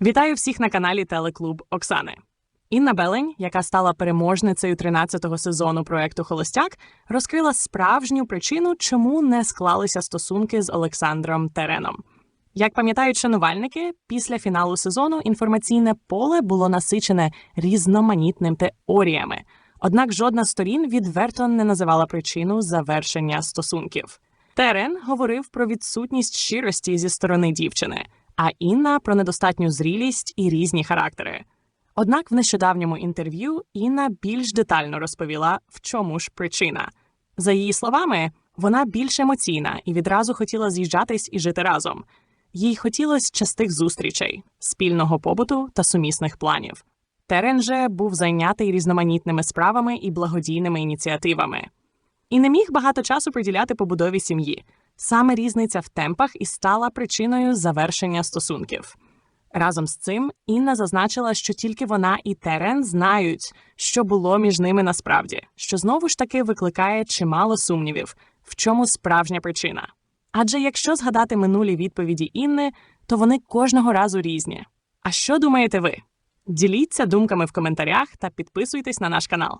Вітаю всіх на каналі Телеклуб Оксани. Інна Белень, яка стала переможницею 13-го сезону проекту Холостяк, розкрила справжню причину, чому не склалися стосунки з Олександром Тереном. Як пам'ятають шанувальники, після фіналу сезону інформаційне поле було насичене різноманітним теоріями. Однак жодна з сторін відверто не називала причину завершення стосунків. Терен говорив про відсутність щирості зі сторони дівчини, а Інна про недостатню зрілість і різні характери. Однак в нещодавньому інтерв'ю Інна більш детально розповіла, в чому ж причина. За її словами, вона більш емоційна і відразу хотіла з'їжджатись і жити разом. Їй хотілося частих зустрічей, спільного побуту та сумісних планів. Терен же був зайнятий різноманітними справами і благодійними ініціативами. І не міг багато часу приділяти побудові сім'ї. Саме різниця в темпах і стала причиною завершення стосунків. Разом з цим Інна зазначила, що тільки вона і Терен знають, що було між ними насправді, що знову ж таки викликає чимало сумнівів, в чому справжня причина. Адже якщо згадати минулі відповіді Інни, то вони кожного разу різні. А що думаєте ви? Діліться думками в коментарях та підписуйтесь на наш канал.